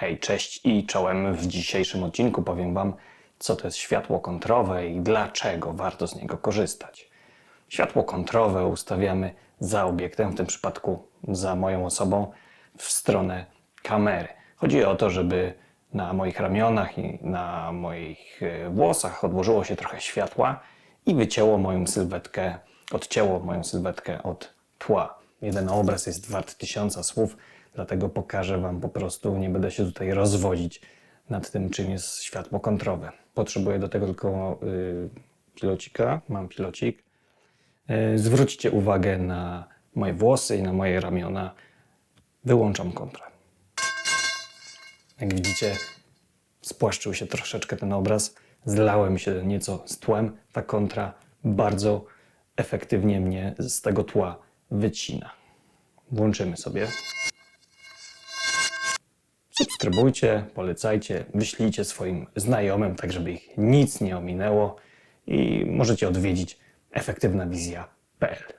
Hej, cześć i czołem. W dzisiejszym odcinku powiem Wam, co to jest światło kontrowe i dlaczego warto z niego korzystać. Światło kontrowe ustawiamy za obiektem, w tym przypadku za moją osobą, w stronę kamery. Chodzi o to, żeby na moich ramionach i na moich e, włosach odłożyło się trochę światła i wycięło moją sylwetkę, odcięło moją sylwetkę od tła. Jeden obraz jest wart tysiąca słów, dlatego pokażę Wam po prostu, nie będę się tutaj rozwodzić nad tym, czym jest światło kontrowe. Potrzebuję do tego tylko y, pilocika, mam pilocik. Y, zwróćcie uwagę na moje włosy i na moje ramiona. Wyłączam kontrę. Jak widzicie, spłaszczył się troszeczkę ten obraz, zlałem się nieco z tłem. Ta kontra bardzo efektywnie mnie z tego tła wycina. Włączymy sobie. Subskrybujcie, polecajcie, wyślijcie swoim znajomym, tak żeby ich nic nie ominęło i możecie odwiedzić efektywnawizja.pl.